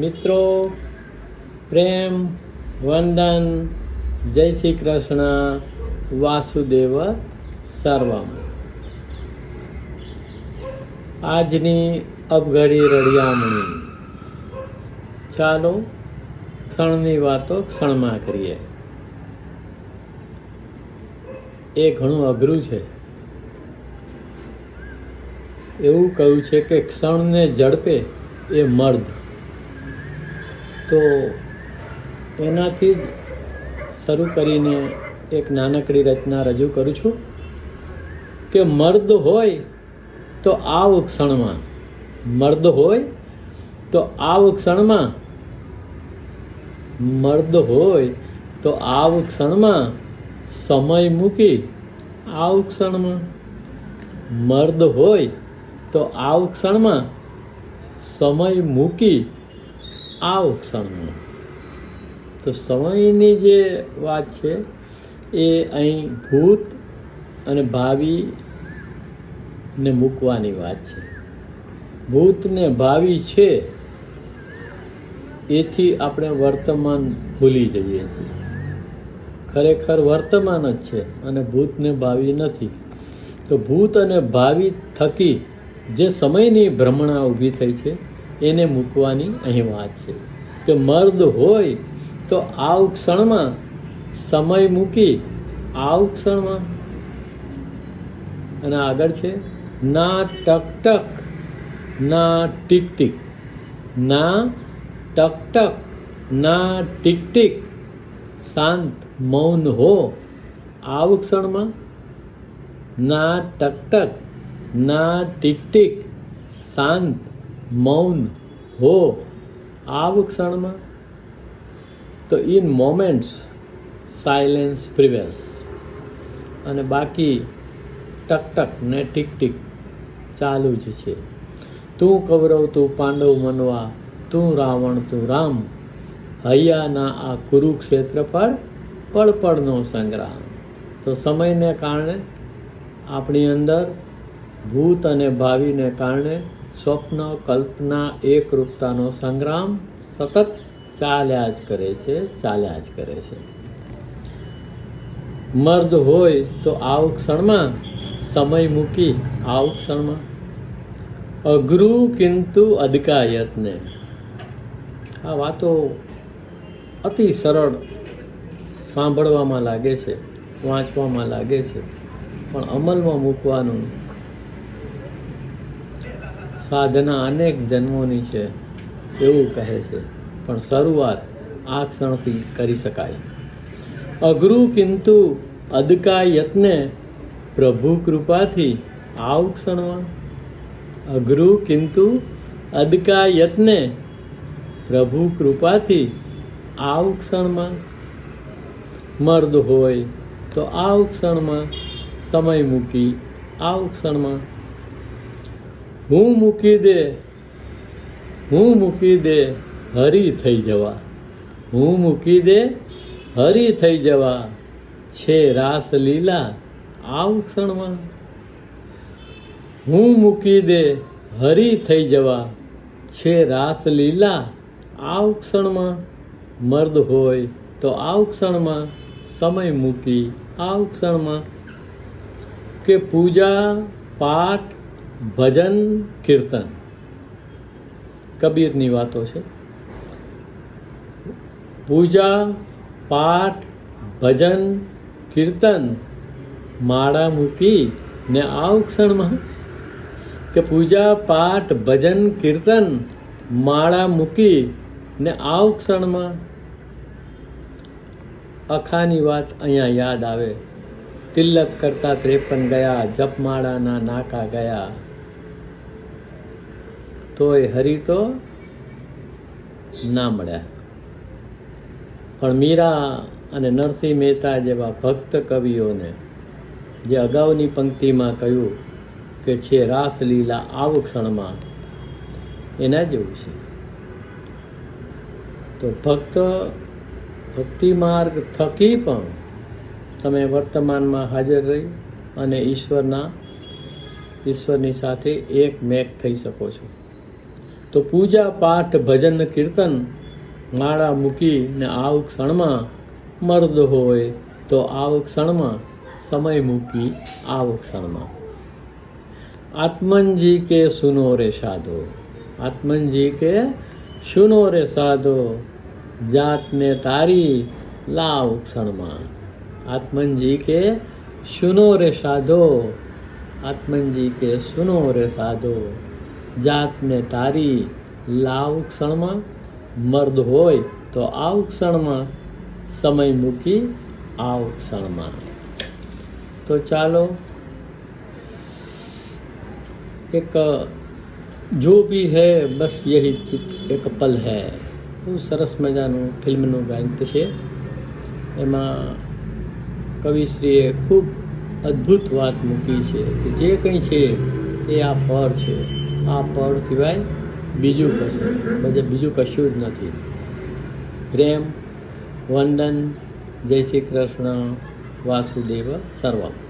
મિત્રો, પ્રેમ, વંદન, જય શ્રી કૃષ્ણ, વાસુદેવ સર્વમ. આજની અબઘડી રળિયામણી ચાલો ક્ષણની વાતો ક્ષણમાં કરીએ. એ ઘણું અઘરું છે. એવું કહ્યું છે કે ક્ષણને ઝડપે એ મર્દ તો એનાથી જ શરૂ કરીને એક નાનકડી રચના રજૂ કરું છું કે મર્દ હોય તો આ ક્ષણમાં. મર્દ હોય તો આ ક્ષણમાં. મર્દ હોય તો આ ક્ષણમાં. સમય મૂકી આ ક્ષણમાં. મર્દ હોય તો આ ક્ષણમાં. સમય મૂકી આવ ક્ષણમાં તો સમયની જે વાત છે, એ અહીં ભૂત અને ભાવિને મૂકવાની વાત છે. ભૂતને ભાવિ છે, એથી આપણે વર્તમાન ભૂલી જઈએ છીએ. ખરેખર વર્તમાન જ છે અને ભૂતને ભાવિ નથી. તો ભૂત અને ભાવિ થકી જે સમયની ભ્રમણા ઊભી થઈ છે એને મૂકવાની અહીં વાત છે. કે મર્દ હોય, તો આ ક્ષણમાં સમય મૂકી આ ક્ષણમાં અને આગળ છે, ના ટક ટક, ના ટીક ટીક, ના ટક ટક, ના ટીક ટીક, શાંત મૌન હો, આ ક્ષણમાં ના ટક ટક, ના ટીક ટીક, શાંત મૌન હો આવ ક્ષણમાં. તો ઇન મોમેન્ટ્સ સાયલેન્સ પ્રિવેલ્સ. અને બાકી ટક ટક ને ટીક ટીક ચાલુ જ છે. તું કૌરવ, તું પાંડવ મનવા, તું રાવણ, તું રામ. હૈયાના આ કુરુક્ષેત્ર પર પળપળનો સંગ્રામ. તો સમયને કારણે આપણી અંદર ભૂત અને ભાવિને કારણે સ્વપ્ન, કલ્પના, એકરૂપતાનો સંગ્રામ સતત ચાલ્યા જ કરે છે, ચાલ્યા જ કરે છે. મર્દ હોય તો આવ ક્ષણમાં, સમય મૂકી આવ ક્ષણમાં. અઘરું કિંતુ અદકાયતને આ વાતો અતિ સરળ સાંભળવામાં લાગે છે, વાંચવામાં લાગે છે, પણ અમલમાં મૂકવાનું સાધના અનેક જન્મોની છે, એવું કહે છે. પણ શરૂઆત આ ક્ષણથી કરી શકાય. અઘરું કિંતુ અદકા યત્ને પ્રભુ કૃપાથી આવ ક્ષણમાં. અઘરું કિંતુ અદકા યત્ને પ્રભુ કૃપાથી આવ ક્ષણમાં. મર્દ હોય તો આવ ક્ષણમાં, સમય મૂકી આવ ક્ષણમાં. હું મૂકી દે, હું મૂકી દે, હરી થઈ જવા. હું મૂકી દે, હરી થઈ જવા. છે રાસ લીલા આવ ક્ષણમાં. હું મૂકી દે, હરી થઈ જવા. છે રાસ લીલા આવ ક્ષણમાં. મર્દ હોય તો આવ ક્ષણમાં. સમય મૂકી આવ ક્ષણમાં. કે પૂજા, પાઠ ભજન, કીર્તન. કબીરની વાતો છે. પૂજા, પાઠ, ભજન, કીર્તન માળા મૂકી ને આવ ક્ષણમાં કે પૂજા, પાઠ, ભજન, કીર્તન માળા મૂકી ને આવ ક્ષણમાં અખાની વાત અહીંયા યાદ આવે. તિલક કરતા ત્રેપન ગયા, જપમાળાના નાકા ગયા. તોય હરી તો ના મળ્યા પણ મીરા અને નરસિંહ મહેતા જેવા ભક્ત કવિઓને જે અગાઉની પંક્તિમાં કહ્યું કે છે રાસલીલા આવ ક્ષણમાં, એના જેવું છે. તો ભક્ત ભક્તિ માર્ગ થકી પણ તમે વર્તમાનમાં હાજર રહી અને ઈશ્વરના, ઈશ્વરની સાથે એક મેક થઈ શકો છો. તો પૂજા, પાઠ, ભજન, કીર્તન માળા મૂકીને આવ ક્ષણમાં મર્દ હોય તો આવ ક્ષણમાં સમય મૂકી આવ ક્ષણમાં. આત્મનજી કે સુનો રે સાધો? આત્મનજી કે સુનો રે સાધો? જાતને તારી લાવ ક્ષણમાં. આત્મનજી કે સુનો રે સાધો? આત્મનજી કે સુનો રે સાધો? જાતને તારી લાવ ક્ષણમાં મર્દ હોય તો આવ ક્ષણમાં, સમય મૂકી આવ ક્ષણમાં. તો ચાલો, એક, જો ભી હૈ, બસ યહી એક પલ હૈ. બહુ સરસ મજાનું ફિલ્મનું ગાયન છે એમાં કવિશ્રીએ ખૂબ અદ્ભુત વાત મૂકી છે કે જે કંઈ છે એ આ પળ છે. આ પળ સિવાય બીજું કશું, બધે બીજું કશું જ નથી. પ્રેમ, વંદન, જય શ્રી કૃષ્ણ, વાસુદેવ, સર્વમ.